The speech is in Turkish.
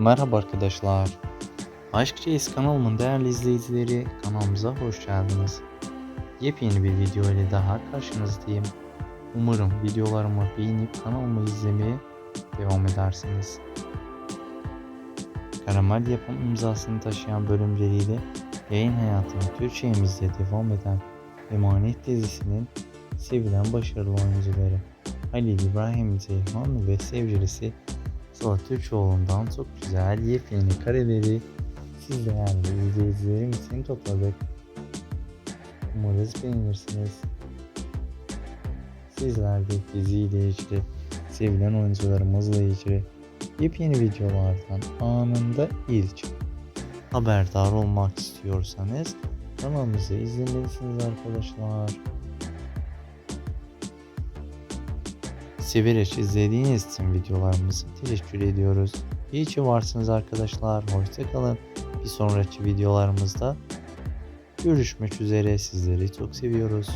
Merhaba arkadaşlar. Aşk Reis kanalımın değerli izleyicileri kanalımıza hoş geldiniz. Yepyeni bir video ile daha karşınızdayım. Umarım videolarımı beğenip kanalımı izlemeye devam edersiniz. Karamel yapım imzasını taşıyan bölümleriyle yayın hayatına Türkçemizde devam eden Emanet dizisinin sevilen başarılı oyuncuları Halil İbrahim Ceyhan ve sevgilisi Sıla Türkoğlu'ndan çok güzel yepyeni kareleri siz değerli izleyicilerim için topladık. Umarız beğenirsiniz. Sizler de diziyle ilgili, sevilen oyuncularımızla ilgili yepyeni videolardan anında ilk haberdar olmak istiyorsanız kanalımızı izlemelisiniz arkadaşlar. Severek izlediğiniz için videolarımızı teşekkür ediyoruz. İyi ki varsınız arkadaşlar. Hoşçakalın. Bir sonraki videolarımızda görüşmek üzere. Sizleri çok seviyoruz.